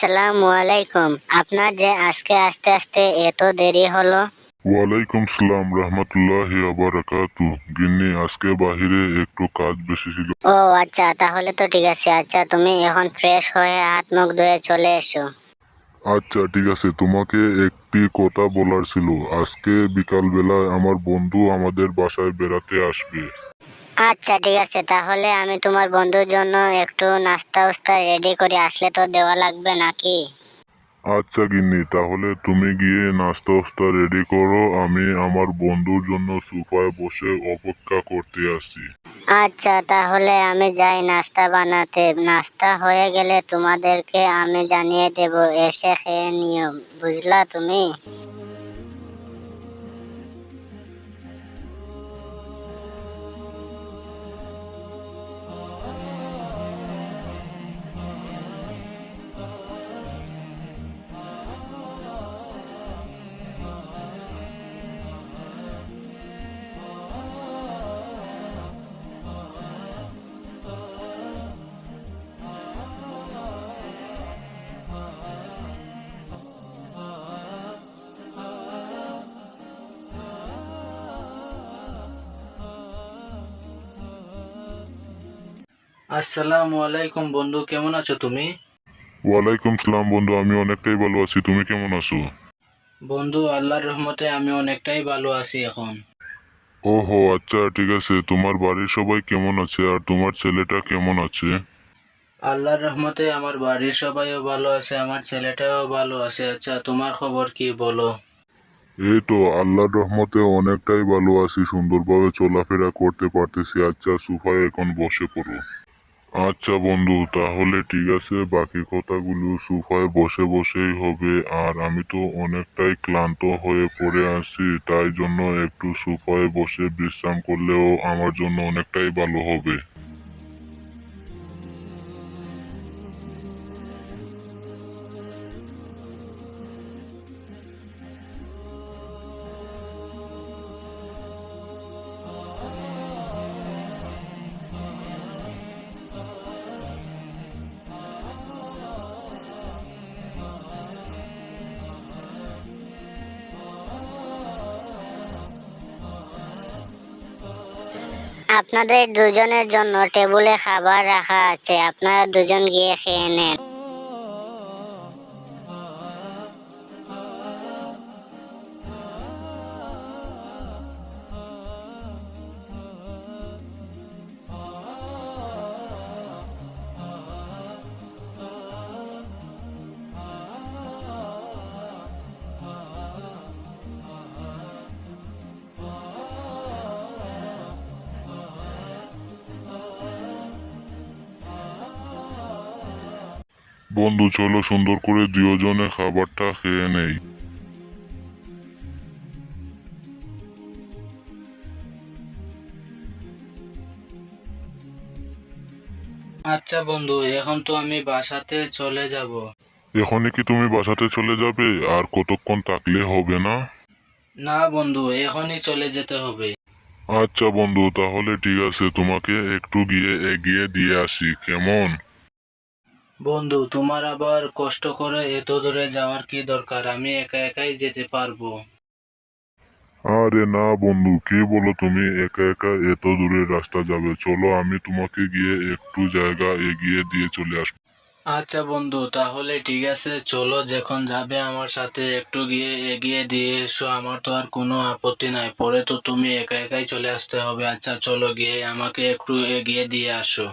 আসসালামু আলাইকুম। আপনার যে আজকে আসতে আসতে এত দেরি হলো? ওয়ালাইকুম সালাম রহমতুল্লাহ বারাকাতু। গিন্নি আজকে বাহিরে একটু কাজ বেশি ছিল। ও আচ্ছা তাহলে তো ঠিক আছে। আচ্ছা তুমি এখন ফ্রেশ হয়ে হাত মুখ ধুয়ে চলে এসো। আচ্ছা ঠিক আছে। তোমাকে একটি কথা বলার ছিল। আজকে বিকাল বেলায় আমার বন্ধু আমাদের বাসায় বেড়াতে আসবে। আচ্ছা ঠিক আছে। তাহলে আমি তোমার বন্ধুর জন্য একটু নাস্তা উস্তা রেডি করে আসলে তো দেওয়া লাগবে নাকি? আচ্ছা গিন্নি তাহলে তুমি গিয়ে নাস্তা ওস্তা রেডি করো। আমি আমার বন্ধুর জন্য সোফায় বসে অপেক্ষা করতে আসি আচ্ছা তাহলে আমি যাই নাস্তা বানাতে। নাস্তা হয়ে গেলে তোমাদেরকে আমি জানিয়ে দেব। এসে খেয়ে নিও। বুঝলা তুমি? আসসালামু আলাইকুম বন্ধু কেমন আছো তুমি? ওয়ালাইকুম সালাম বন্ধু আমি অনেকটাই ভালো আছি। তুমি কেমন আছো? বন্ধু আল্লাহর রহমতে আমি অনেকটাই ভালো আছি এখন। ওহো আচ্ছা ঠিক আছে। তোমার বাড়ির সবাই কেমন আছে? আর তোমার ছেলেটা কেমন আছে? আল্লাহর রহমতে আমার বাড়ির সবাইও ভালো আছে আমার ছেলেটাও ভালো আছে। আচ্ছা তোমার খবর কি বলো? এই তো আল্লাহর রহমতে অনেকটাই ভালো আছি। সুন্দরভাবে চলাফেরা করতে পারতেছি। আচ্ছা সোফায় এখন বসে পড়ো। আচ্ছা বন্ধু, তাহলে ঠিক আছে। বাকি কথাগুলো সোফায় বসে বসেই হবে। আর আমি তো অনেকটাই ক্লান্ত হয়ে পড়ে আছি, তাই জন্য একটু সোফায় বসে বিশ্রাম করলেও আমার জন্য অনেকটাই ভালো হবে। আপনাদের দুজনের জন্য টেবিলে খাবার রাখা আছে। আপনারা দুজন গিয়ে খেয়ে নেন। বন্ধু চলো সুন্দর করে দুজনে খাবারটা খেয়ে নেই। আচ্ছা বন্ধু এখন তো আমি বাসাতে চলে যাব। এখনই কি তুমি বাসাতে চলে যাবে? আর কতক্ষণ থাকলে হবে না? না বন্ধু এখনই চলে যেতে হবে। আচ্ছা বন্ধু তাহলে ঠিক আছে তোমাকে একটু গিয়ে এগিয়ে দিয়ে আসি কেমন? বন্ধু তোমার আবার কষ্ট করে এত দূরে যাওয়ার কি দরকার? আমি একা একাই যেতে পারব। আরে না বন্ধু কি বলো তুমি? একা একা এত দূরের রাস্তা যাবে। চলো আমি তোমাকে গিয়ে একটু জায়গা এগিয়ে দিয়ে চলে আসব। আচ্ছা বন্ধু তাহলে ঠিক আছে। চলো যখন যাবে আমার সাথে একটু গিয়ে এগিয়ে দিয়ে এসো। আমার তো আর কোনো আপত্তি নাই। পরে তো তুমি একা একাই চলে আসতে হবে। আচ্ছা চলো গিয়ে আমাকে একটু এগিয়ে দিয়ে আসো।